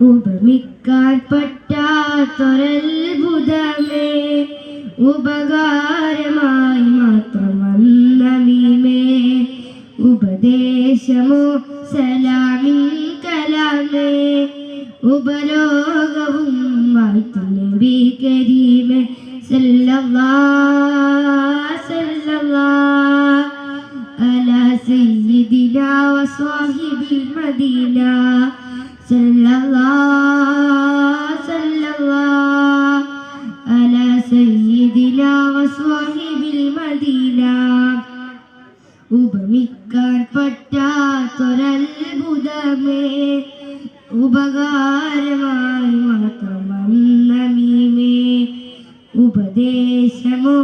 ഉപമിക്കാൻ പറ്റാത്തൊരത്ഭുതമേ ഉപകാരമായി മാത്രം വന്നവിമേ ഉപദേശമോ സലാമി കലാമേ. ഉപലോകവും വാഴ്ത്തു നബി കരീമേ. സല്ലല്ലാ സല്ലല്ലാ. سيدنا وصاحب المدينة صلى الله صلى الله على سيدنا وصاحب المدينة ഉപമിക്കാൻ പറ്റാത്തൊരത്ഭുതമേ ഉപകാരമായി മാത്രം വന്ന മീമേ ഉപദേശമോ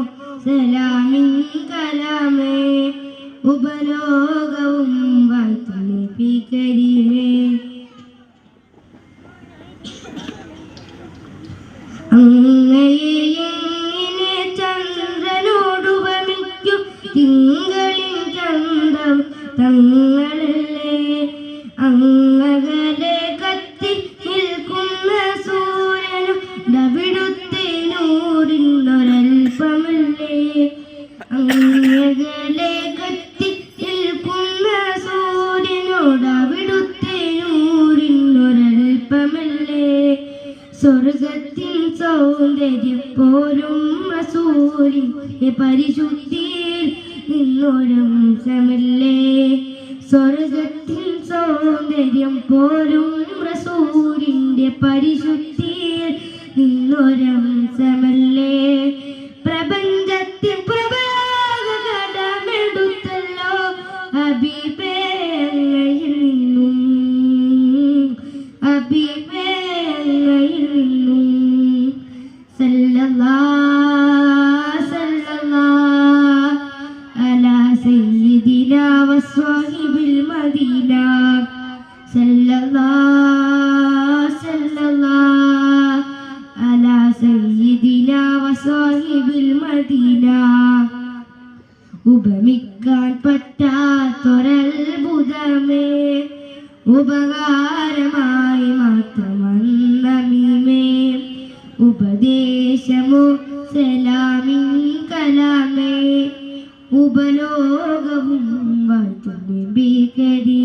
സലാമിൻ കലാമേ ഉപലോകവും വാഴ്ത്തുണി കരീമേ അങ്ങയെ ചന്ദ്രനോട് ഉപമിക്കും തിങ്കളിൻ ചന്ദ്രം തങ്ങളല്ലേ? അങ്ങകലെ കത്തി നിൽക്കുന്ന സൂര്യനും ഡവിടുത്തെ നൂറിനൊരൽപ്പമല്ലേ സ്വർഗത്തിൻ സൗന്ദര്യം പോലും റസൂലിൻ പരിശുദ്ധിയിൽ നിന്നൊരംശമല്ലേ സ്വർഗത്തിൽ സൗന്ദര്യം പോലും റസൂലിന്റെ പരിശുദ്ധിയിൽ നിന്നൊരംശമല്ലേ പ്രപഞ്ചത്തിൻ ഉപമിക്കാൻ പറ്റാത്തൊരത്ഭുതമേ ഉപകാരമായി മാത്രം വന്ന മീമേ ഉപദേശമോ സലാമിൻ കലാമേ. ഉപലോകവും വാഴ്ത്തുന്ന. ഭീകരി